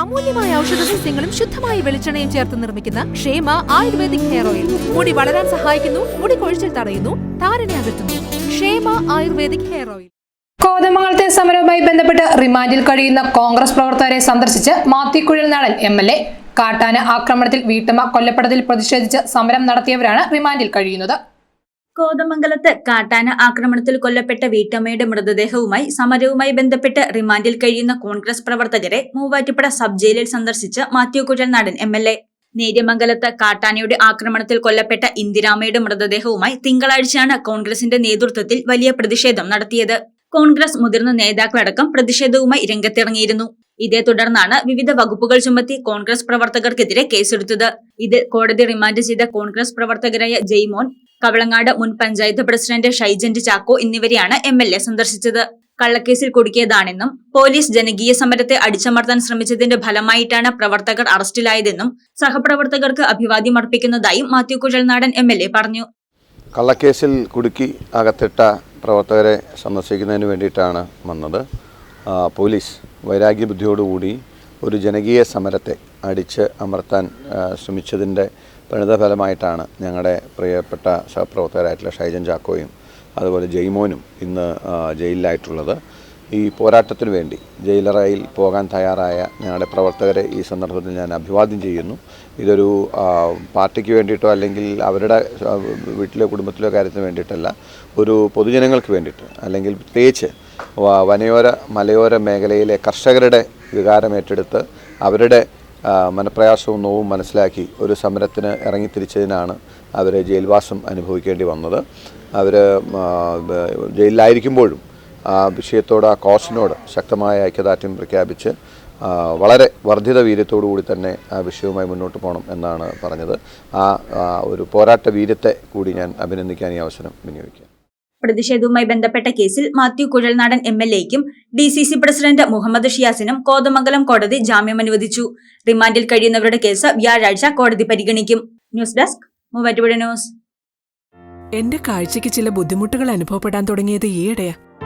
അമൂല്യമായ ഔഷധ സസ്യങ്ങളും ശുദ്ധമായ വെളിച്ചെണ്ണയും ചേർത്ത് നിർമ്മിക്കുന്ന ക്ഷേമ ആയുർവേദിക് ഹെയർ ഓയിൽ. മുടി വളരാൻ സഹായിക്കുന്നു മുടി കൊഴിച്ചിൽ തടയുന്നു താരനെ അകറ്റുന്നു. ക്ഷേമ ആയുർവേദിക് ഹെയർ ഓയിൽ. കോതമംഗലത്തെ സമരവുമായി ബന്ധപ്പെട്ട് റിമാൻഡിൽ കഴിയുന്ന കോൺഗ്രസ് പ്രവർത്തകരെ സന്ദർശിച്ച് മാത്തിക്കുഴൽ നാടൻ എം എൽ എ കാട്ടാന ആക്രമണത്തിൽ വീട്ടമ്മ കൊല്ലപ്പെട്ടതിൽ പ്രതിഷേധിച്ച് സമരം നടത്തിയവരാണ് റിമാൻഡിൽ കഴിയുന്നത്. കോതമംഗലത്ത് കാട്ടാന ആക്രമണത്തിൽ കൊല്ലപ്പെട്ട വീട്ടമ്മയുടെ മൃതദേഹവുമായി സമരവുമായി ബന്ധപ്പെട്ട് റിമാൻഡിൽ കഴിയുന്ന കോൺഗ്രസ് പ്രവർത്തകരെ മൂവാറ്റുപുഴ സബ് ജയിലിൽ സന്ദർശിച്ച് Mathew Kuzhalnadan M L A. നേര്യമംഗലത്ത് കാട്ടാനയുടെ ആക്രമണത്തിൽ കൊല്ലപ്പെട്ട ഇന്ദിരാമയുടെ മൃതദേഹവുമായി തിങ്കളാഴ്ചയാണ് കോൺഗ്രസിന്റെ നേതൃത്വത്തിൽ വലിയ പ്രതിഷേധം നടത്തിയത്. കോൺഗ്രസ് മുതിർന്ന നേതാക്കളടക്കം പ്രതിഷേധവുമായി രംഗത്തിറങ്ങിയിരുന്നു. ഇതേ തുടർന്നാണ് വിവിധ വകുപ്പുകൾ ചുമത്തി കോൺഗ്രസ് പ്രവർത്തകർക്കെതിരെ കേസെടുത്തത്. ഇത് കോടതി റിമാൻഡ് ചെയ്ത കോൺഗ്രസ് പ്രവർത്തകരായ ജെയ്മോൻ കവളങ്ങാട് മുൻ പഞ്ചായത്ത് പ്രസിഡന്റ് ഷൈജന്റ് ചാക്കോ എന്നിവരെയാണ് എം എൽ എ സന്ദർശിച്ചത്. കള്ളക്കേസിൽ കുടുക്കിയതാണെന്നും പോലീസ് ജനകീയ സമരത്തെ അടിച്ചമർത്താൻ ശ്രമിച്ചതിന്റെ ഫലമായിട്ടാണ് പ്രവർത്തകർ അറസ്റ്റിലായതെന്നും സഹപ്രവർത്തകർക്ക് അഭിവാദ്യം അർപ്പിക്കുന്നതായും Mathew Kuzhalnadan M L A പറഞ്ഞു. കള്ളക്കേസിൽ കുടുക്കി അകത്തിട്ട പ്രവർത്തകരെ സന്ദർശിക്കുന്നതിന് വേണ്ടിയിട്ടാണ് വന്നത്. പോലീസ് വൈരാഗ്യബുദ്ധിയോടുകൂടി ഒരു ജനകീയ സമരത്തെ അടിച്ച് അമർത്താൻ ശ്രമിച്ചതിന്റെ പരിണിതഫലമായിട്ടാണ് ഞങ്ങളുടെ പ്രിയപ്പെട്ട സഹപ്രവർത്തകരായിട്ടുള്ള ഷൈജൻ ചാക്കോയും അതുപോലെ ജയ്മോനും ഇന്ന് ജയിലിലായിട്ടുള്ളത്. ഈ പോരാട്ടത്തിനു വേണ്ടി ജയിലറയിൽ പോകാൻ തയ്യാറായ ഞങ്ങളുടെ പ്രവർത്തകരെ ഈ സന്ദർഭത്തിൽ ഞാൻ അഭിവാദ്യം ചെയ്യുന്നു. ഇതൊരു പാർട്ടിക്ക് വേണ്ടിയിട്ടോ അല്ലെങ്കിൽ അവരുടെ വീട്ടിലെ കുടുംബത്തിലോ കാര്യത്തിന് വേണ്ടിയിട്ടല്ല ഒരു പൊതുജനങ്ങൾക്ക് വേണ്ടിയിട്ട് അല്ലെങ്കിൽ പ്രത്യേകിച്ച് വനയോര മലയോര മേഖലയിലെ കർഷകരുടെ വികാരം ഏറ്റെടുത്ത് അവരുടെ മനപ്രയാസവും നോവും മനസ്സിലാക്കി ഒരു സമരത്തിന് ഇറങ്ങിത്തിരിച്ചതിനാണ് അവർ ജയിൽവാസം അനുഭവിക്കേണ്ടി വന്നത്. അവർ ജയിലിലായിരിക്കുമ്പോഴും ആ വിഷയത്തോട് ആ കോസിനോട് ശക്തമായ ഐക്യദാർഢ്യം പ്രഖ്യാപിച്ച് വളരെ വർദ്ധിത വീര്യത്തോടു കൂടി തന്നെ ആ വിഷയവുമായി മുന്നോട്ട് പോകണം എന്നാണ് പറഞ്ഞത്. ആ ഒരു പോരാട്ട വീര്യത്തെ കൂടി ഞാൻ അഭിനന്ദിക്കാൻ ഈ അവസരം വിനിയോഗിക്കാം പ്രതിഷേധവുമായി ബന്ധപ്പെട്ട കേസിൽ Mathew Kuzhalnadan M L എക്കും D C C president Muhammad ഷിയാസിനും Kothamangalam കോടതി ജാമ്യം അനുവദിച്ചു. റിമാൻഡിൽ കഴിയുന്നവരുടെ കേസ് വ്യാഴാഴ്ച കോടതി പരിഗണിക്കും. News desk Muvattupuzha news. എന്റെ കാഴ്ചയ്ക്ക് ചില ബുദ്ധിമുട്ടുകൾ അനുഭവപ്പെടാൻ തുടങ്ങിയത് ഈയിടെയാ.